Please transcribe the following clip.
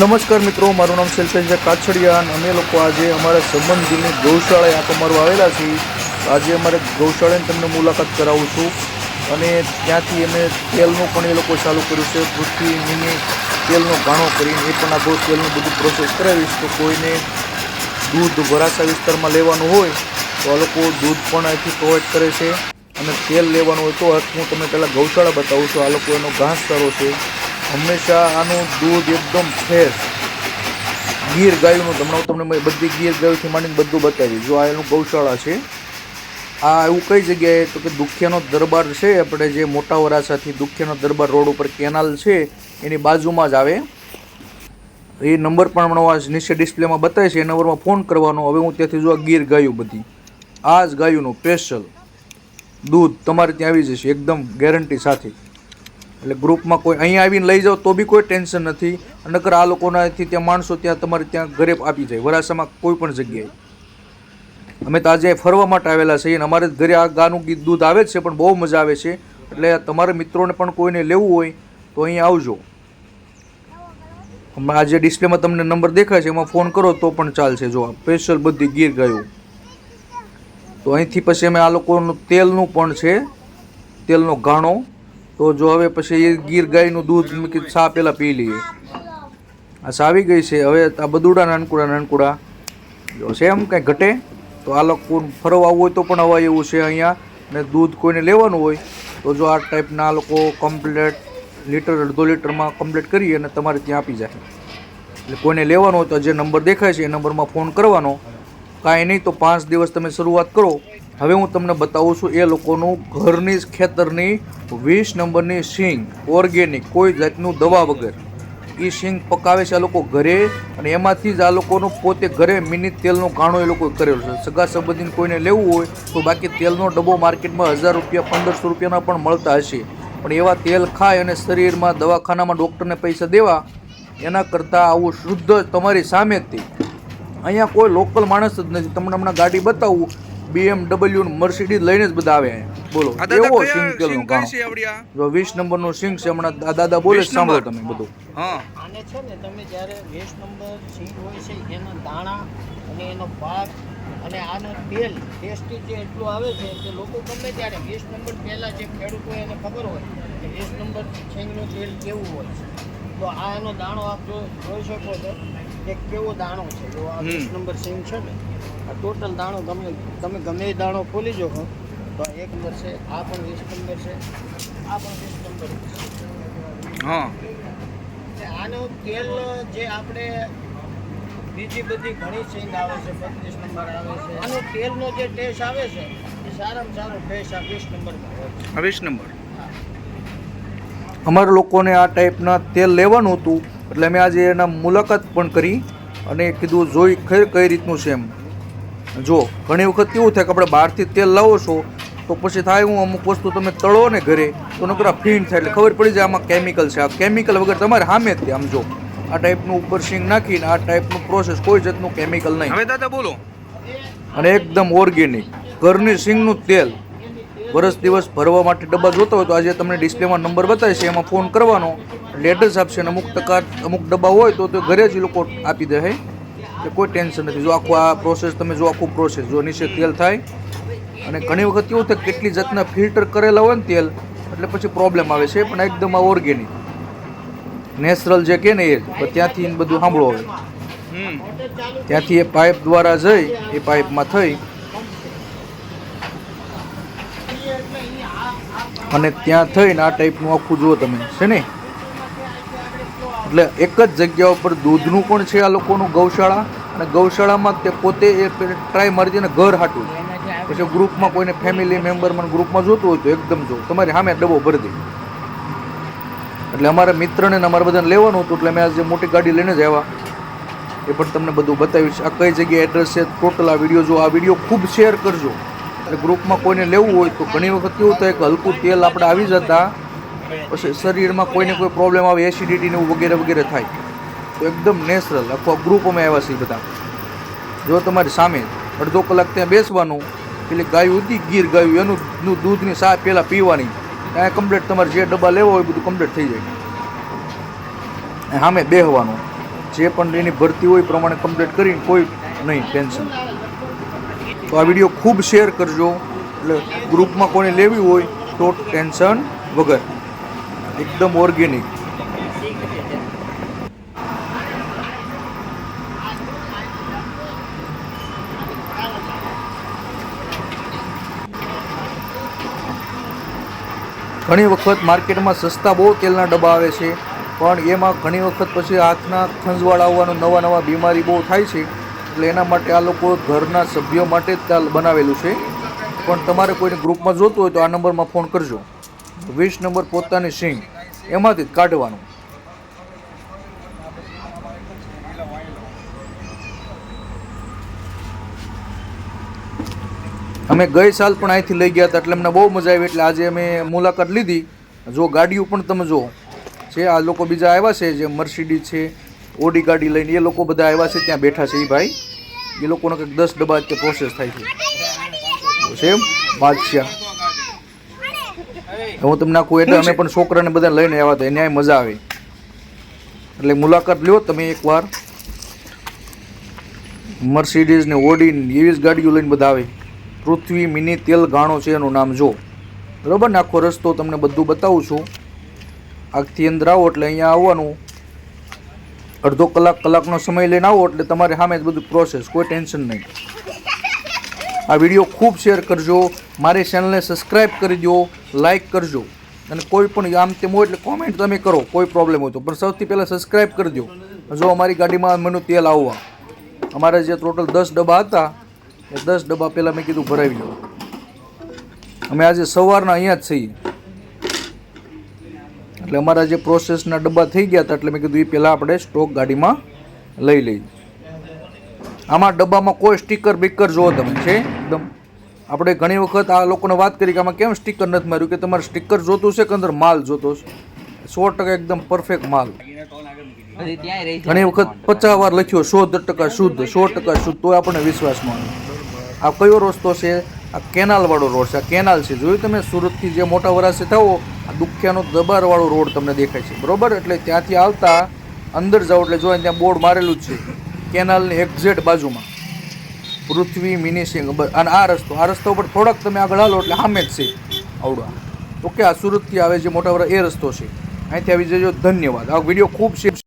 નમસ્કાર મિત્રો, મારું નામ શિલ્પેશ કાછડિયા અને અમે લોકો આજે અમારા સંબંધીની ગૌશાળાએ આટો મારવા આવેલા છીએ. આજે અમારે ગૌશાળાની તમને મુલાકાત કરાવું છું અને ત્યાંથી અમે તેલનું પણ એ લોકો ચાલુ કર્યું છે. પૃથ્વી, મીની તેલનો ઘાણો કરીને એ પણ આ ગૌ તેલનું બધું પ્રોસેસ કરાવીશ. તો કોઈને દૂધ વરાસા વિસ્તારમાં લેવાનું હોય તો આ લોકો દૂધ પણ અહીંથી પ્રોવાઈડ કરે છે. અને તેલ લેવાનું હોય તો હું તમને પહેલાં ગૌશાળા બતાવું છું. આ લોકો એનો ઘાસ સારો છે. હંમેશા આનું દૂધ એકદમ ફ્રેશ ગીર ગાયનું તમને હું તમને બધી ગીર ગાયોથી માંડીને બધું બતાવી જો આ એનું ગૌશાળા છે, આ એવું કઈ જગ્યાએ? તો કે દુખિયાનો દરબાર છે, આપણે જે મોટા વરાસાથી દુખિયાનો દરબાર રોડ ઉપર કેનાલ છે, એની બાજુમાં જ આવે. એ નંબર પણ હમણાં આ નીચે ડિસ્પ્લેમાં બતાવે છે એ નંબરમાં ફોન કરવાનો. હવે હું ત્યાંથી જો આ ગીર ગાયું બધી. આ જ ગાયુંનું સ્પેશિયલ દૂધ તમારે ત્યાં આવી જશે, એકદમ ગેરંટી સાથે. એટલે ગ્રુપમાં કોઈ અહીંયા આવીને લઈ જાઓ તો બી કોઈ ટેન્શન નથી. નકર આ લોકોનાથી ત્યાં માણસો ત્યાં તમારે ત્યાં ઘરે આપી જાય. વરાસામાં કોઈ પણ જગ્યાએ. અમે તો આજે ફરવા માટે આવેલા છીએ અને અમારે ઘરે આ ગાનું ગીત દૂધ આવે જ છે, પણ બહુ મજા આવે છે. એટલે તમારા મિત્રોને પણ કોઈને લેવું હોય તો અહીંયા આવજો. હમણાં આજે ડિસ્પ્લેમાં તમને નંબર દેખાય છે, એમાં ફોન કરો તો પણ ચાલશે. જો સ્પેશિયલ બધી ગીર ગયું. તો અહીંથી પછી અમે આ લોકોનું તેલનું પણ છે, તેલનો ઘાણો તો જો હવે પછી એ ગીર ગાયનું દૂધ કીધું પહેલાં પી લઈએ. આ સાવી ગઈ છે. હવે આ બદુડા નાનકુડા નાનકુડા. જો છે એમ કાંઈ ઘટે? તો આ લોકો ફરવા આવવું હોય તો પણ અવાય એવું છે અહીંયા. ને દૂધ કોઈને લેવાનું હોય તો જો આ ટાઈપના આ લોકો કમ્પ્લેટ લીટર, અડધો લીટરમાં કમ્પ્લેટ કરી અને તમારે ત્યાં આપી જાય. એટલે કોઈને લેવાનો હોય તો જે નંબર દેખાય છે એ નંબરમાં ફોન કરવાનો. કાંઈ નહીં તો પાંચ દિવસ તમે શરૂઆત કરો. હવે હું તમને બતાવું છું એ લોકોનું ઘરની જ ખેતરની વીસ નંબરની સિંગ ઓર્ગેનિક કોઈ જાતનું દવા વગર. એ સિંગ પકાવે છે આ લોકો ઘરે અને એમાંથી જ આ લોકોનું પોતે ઘરે મિની તેલનો કાણો એ લોકો કરેલો છે. સગા સંબંધીને કોઈને લેવું હોય તો બાકી તેલનો ડબ્બો માર્કેટમાં હજાર રૂપિયા, પંદરસો રૂપિયાના પણ મળતા હશે. પણ એવા તેલ ખાય અને શરીરમાં દવાખાનામાં ડૉક્ટરને પૈસા દેવા, એના કરતાં આવું શુદ્ધ તમારી સામે જ તે. અહીંયા કોઈ લોકલ માણસ જ નથી. તમને હમણાં ગાડી બતાવું BMW મર્સિડીઝ લઈને જ બધા આવે બોલો એવો સિંગ તેલનો આ? જો વીસ નંબરનું સિંગ છે હમણાં દા- દાદા બોલે છે, 20 સાંભળો નંબર. તમે બધું. હા. આને છે ને તમે જ્યારે વીસ નંબર સિંગ હોય છે એના દાણા અને એનો પાક અને આનો તેલ ટેસ્ટી જે એટલું આવે છે કે લોકો ગમે ત્યારે વીસ નંબર પહેલાં જે ખેડૂત હોય એને ખબર હોય કે વીસ નંબર સિંગનું તેલ કેવું હોય છે. તો આ એનો દાણો આપ જો જોઈ શકો છો કે કેવો દાણો છે. જો આ વીસ નંબર સિંગ છે ને ટોટલ દાણો ગમે તમે ગમે એ દાણો ખોલી જો તો એક નંબર છે આ પણ વીસ નંબર છે આ પણ વીસ નંબર હા. આનું તેલ જે આપણે બીજી બધી ઘણી સિંગ આવે છે બત્રીસ નંબર આવે છે અને તેલનો જે ટેસ્ટ આવે છે એ સારામાં સારો ટેસ્ટ આ વીસ નંબરમાં હોય છે. વીસ નંબર. અમારા લોકોને આ ટાઈપના તેલ લેવાનું હતું એટલે અમે આજે એના મુલાકાત પણ કરી અને કીધું જોઈ ખરી કઈ રીતનું છે એમ. જો ઘણી વખત કેવું થાય કે આપણે બહારથી તેલ લાવો છો તો પછી થાય હું અમુક વસ્તુ તમે તળો ને ઘરે તો નકરા ફીણ થાય. એટલે ખબર પડી જાય આમાં કેમિકલ છે. આ કેમિકલ વગર તમારે સામે જ આમ જો. આ ટાઈપનું ઉપર સિંગ નાખીને આ ટાઈપનું પ્રોસેસ કોઈ જાતનું કેમિકલ નહીં. હવે દાદા બોલો. અને એકદમ ઓર્ગેનિક ઘરની સિંગનું તેલ. વરસ દિવસ ભરવા માટે ડબ્બા જોતા હોય તો આજે તમને ડિસ્પ્લેમાં નંબર બતાવે છે એમાં ફોન કરવાનો. એડ્રેસ આપશે અને અમુક ટકા અમુક ડબ્બા હોય તો તે ઘરે જ લોકો આપી દે એટલે કોઈ ટેન્શન નથી. જો આખું આ પ્રોસેસ તમે જો આખું પ્રોસેસ જો નીચે તેલ થાય અને ઘણી વખત કેવું થાય કેટલી જાતના ફિલ્ટર કરેલા હોય ને તેલ એટલે પછી પ્રોબ્લેમ આવે છે પણ એકદમ આ ઓર્ગેનિક નેચરલ જે કે ને એ જ ત્યાંથી બધું સાંભળો હવે. ત્યાંથી એ પાઇપ દ્વારા જઈ એ પાઇપમાં થઈ. અને ત્યાં થઈને આ ટાઈપનું આખું જુઓ તમે છે ને? એટલે એક જ જગ્યા ઉપર દૂધનું પણ છે આ લોકોનું ગૌશાળા, અને ગૌશાળામાં તે પોતે એ ટ્રાય મારી ઘર હાટું પછી ગ્રુપમાં કોઈને ફેમિલી મેમ્બરમાં ગ્રુપમાં જોતું હોય તો એકદમ જો તમારી સામે ડબ્બો ભરી દે. એટલે અમારા મિત્રને અમારે બધાને લેવાનું હતું, એટલે અમે આજે મોટી ગાડી લઈને જ આવ્યા. એ પણ તમને બધું બતાવ્યું છે આ કઈ જગ્યાએ એડ્રેસ છે ટોટલ આ વીડિયો જો આ વીડિયો ખૂબ શેર કરજો. એટલે ગ્રુપમાં કોઈને લેવું હોય તો ઘણી વખત કેવું થાય કે હલકું તેલ આપણે આવી જતા પછી શરીરમાં કોઈને કોઈ પ્રોબ્લેમ આવે એસિડિટી ને એવું વગેરે વગેરે થાય, તો એકદમ નેચરલ આખો ગ્રુપ આવ્યા છીએ બધા. જો તમારી સામે અડધો કલાક ત્યાં બેસવાનું, પેલી ગાયું હતી ગીર ગાયું, એનું દૂધની સા પહેલાં પીવાની, ત્યાં કમ્પ્લીટ તમારે જે ડબ્બા લેવા હોય બધું કમ્પ્લીટ થઈ જાય. સામે બેહવાનું, જે પણ એની ભરતી હોય પ્રમાણે કમ્પ્લીટ કરીને કોઈ નહીં ટેન્શન તો આ વીડિયો ખૂબ શેર કરજો, એટલે ગ્રુપમાં કોને લેવી હોય તો ટેન્શન વગર. એકદમ ઓર્ગેનિક. ઘણી વખત માર્કેટમાં સસ્તા બહુ તેલના ડબ્બા આવે છે, પણ એમાં ઘણી વખત પછી હાથના ખંજવાળ આવવાનું નવા નવા બીમારી બહુ થાય છે, એટલે એના માટે આ લોકો ઘરના સભ્યો માટે જ બનાવેલું છે. પણ તમારે કોઈને ગ્રુપમાં જોતું હોય તો આ નંબરમાં ફોન કરજો. વીસ નંબર પોતાની સિંગ. એમાંથી કાઢવાનું. અમે ગઈ સાલ પણ અહીંથી લઈ ગયા હતા એટલે અમને બહુ મજા આવી એટલે આજે અમે મુલાકાત લીધી. જો ગાડીઓ પણ તમે જો છે આ લોકો બીજા આવ્યા છે, જે મર્સિડી છે, ઓડી ગાડી લઈને એ લોકો બધા આવ્યા છે, ત્યાં બેઠા છે એ ભાઈ. એ લોકોનો કંઈક દસ ડબ્બા કે પ્રોસેસ થાય છે. સેમ, બાદશાહ. હું તમને આખું એટલે અમે પણ છોકરાને બધા લઈને આવ્યા હતા એને મજા આવે. એટલે મુલાકાત લ્યો તમે એકવાર. મર્સિડીઝ ને ઓડી એવી જ ગાડીઓ લઈને બધા આવે. પૃથ્વી મિની તેલ ગાણો છે એનું નામ જો. બરાબર ને? આખો રસ્તો તમને બધું બતાવું છું. આગથી અંદર આવો એટલે અહીંયા આવવાનું. અડધો કલાક કલાકનો સમય લઈને આવો એટલે તમારે સામે જ બધું પ્રોસેસ કોઈ ટેન્શન નહીં. આ વીડિયો ખૂબ શેર કરજો. મારી ચેનલને સબસ્ક્રાઈબ કરી દો લાઈક કરજો. અને કોઈ પણ આમ તેમ હોય એટલે કોમેન્ટ તમે કરો, કોઈ પ્રોબ્લેમ હોય તો. પણ સૌથી પહેલાં સબસ્ક્રાઈબ કરી દો. જો અમારી ગાડીમાં મને તેલ આવવા. અમારા જે ટોટલ દસ ડબ્બા હતા, એ દસ ડબ્બા પહેલાં મેં કીધું ભરાવી લો અમે આજે સવારના અહીંયા જ છીએ. એટલે અમારા જે પ્રોસેસના ડબ્બા થઈ ગયા હતા એટલે મેં કીધું એ પહેલાં આપણે સ્ટોક ગાડીમાં લઈ લઈએ. આમાં ડબ્બામાં કોઈ સ્ટીકર બીકર જુઓ તમે, છે? એકદમ. આપણે ઘણી વખત આ લોકોને વાત કરી કે આમાં કેમ સ્ટીકર નથી માર્યું, કે તમારે સ્ટીકર જોતું છે કે અંદર માલ જોતો છે? સો ટકા એકદમ પરફેક્ટ માલ. ઘણી વખત પચાસ વાર લખ્યો સો ટકા શુદ્ધ, સો ટકા શુદ્ધ તો આપણને વિશ્વાસ માનો આ કયો રસ્તો છે? આ કેનાલવાળો રોડ છે, આ કેનાલ છે. જોયું તમે સુરતથી જે મોટા વરાસે થવો આ દુખ્યાનો દબારવાળો રોડ તમને દેખાય છે. બરોબર? એટલે ત્યાંથી આવતા અંદર જાઓ, એટલે જો ત્યાં બોર્ડ મારેલું જ છે. કેનાલની એક્ઝેટ બાજુમાં. પૃથ્વી મિનિસિંગ અને આ રસ્તો, આ રસ્તા ઉપર થોડાક તમે આગળ હાલો એટલે સામે જ છે આવડવા ઓકે આ સુરતથી આવે જે મોટા વરા એ રસ્તો છે. અહીંથી આવી જજો. ધન્યવાદ. આ વીડિયો ખૂબ શેર